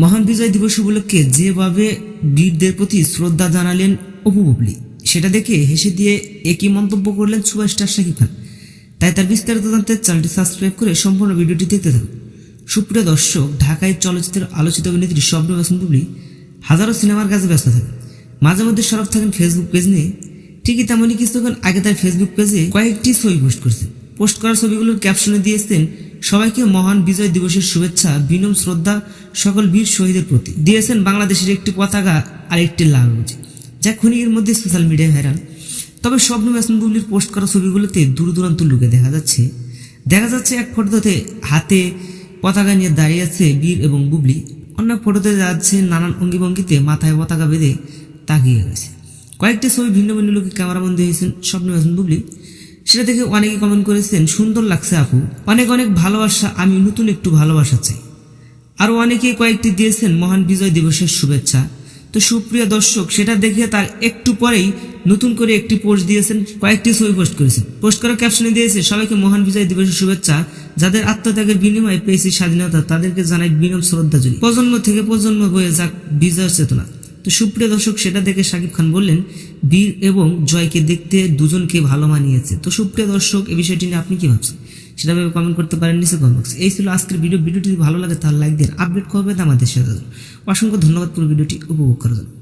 মহান বিজয় দিবস উপলক্ষে যেভাবে বীরদের প্রতি শ্রদ্ধা জানালেন অপু বুবলি, সেটা দেখে হেসে দিয়ে একই মন্তব্য করলেন সুপারস্টার শাকিব খান। তাই তার বিস্তারিত জানতে চ্যানেলটি সাবস্ক্রাইব করে সম্পূর্ণ ভিডিওটি দেখতে থাকুন। সুপ্রিয় দর্শক, ঢাকায় চলচ্চিত্রের আলোচিত অভিনেত্রী স্বপ্ন হাসান বুবলি হাজারো সিনেমার কাজে ব্যস্ত থাকেন। মাঝে মধ্যে সরব থাকেন ফেসবুক পেজ নিয়ে। ঠিকই তেমনই কিছুক্ষণ আগে তার ফেসবুক পেজে কয়েকটি ছবি পোস্ট করেছেন। পোস্ট করা ছবিগুলোর ক্যাপশনে দিয়েছেন সবাইকে মহান বিজয় দিবসের শুভেচ্ছা, বিনম শ্রদ্ধা, সকল বীর শহীদের প্রতি। দিয়েছেন বাংলাদেশের একটি পতাকা আর একটি লাল বুঝি যা ক্ষণিকের মধ্যে সোশ্যাল মিডিয়ায় ভাইরাল। তবে স্বপ্ন হাসান বুবলির পোস্ট করা ছবিগুলোতে দূর দূরান্ত লুকে দেখা যাচ্ছে। দেখা যাচ্ছে এক ফটোতে হাতে পতাকা নিয়ে দাঁড়িয়ে আছে বীর এবং বুবলি। অন্য ফটোতে যাচ্ছে নানান অঙ্গিভঙ্গিতে মাথায় পতাকা বেঁধে তাকিয়ে গেছে কয়েকটি ছবি ভিন্ন ভিন্ন লোকে ক্যামেরাবন্দি হয়েছেন স্বপ্ন হাসান বুবলি। সেটা দেখে অনেকে কমেন্ট করেছেন, সুন্দর লাগছে আপু। অনেক অনেক ভালোবাসা, আমি নতুন একটু ভালোবাসা চাই। আরও অনেকে কয়েকটি দিয়েছেন, মহান বিজয় দিবসের শুভেচ্ছা। তো সুপ্রিয় দর্শক, সেটা দেখে তার একটু পরেই নতুন করে একটি পোস্ট দিয়েছেন, কয়েকটি ছবি পোস্ট করেছেন। পোস্ট করার ক্যাপশনে দিয়েছে, সবাইকে মহান বিজয় দিবসের শুভেচ্ছা। যাদের আত্মত্যাগের বিনিময়ে পেয়েছি স্বাধীনতা, তাদেরকে জানাই বিনম শ্রদ্ধাঞ্জলি। প্রজন্ম থেকে প্রজন্ম বয়ে যাক বিজয় চেতনা। তো সুপ্রিয় দর্শক, সেটা দেখে শাকিব খান বললেন, বীর এবং জয়কে দেখতে দুজনকে ভালো মানিয়েছে। তো সুপ্রিয় দর্শক এই বিষয়টি নিয়ে আপনি কি ভাবছেন? সেটা ভেবে কমেন্ট করতে পারেন নিচে কমেন্ট বক্সে এই ছিল আজকের ভিডিও ভিডিওটি যদি ভালো লাগে, তাহলে লাইক দিন আপডেট করবেন আমাদের সাথে। অসংখ্য ধন্যবাদ পুরো ভিডিওটি উপভোগ করার জন্য।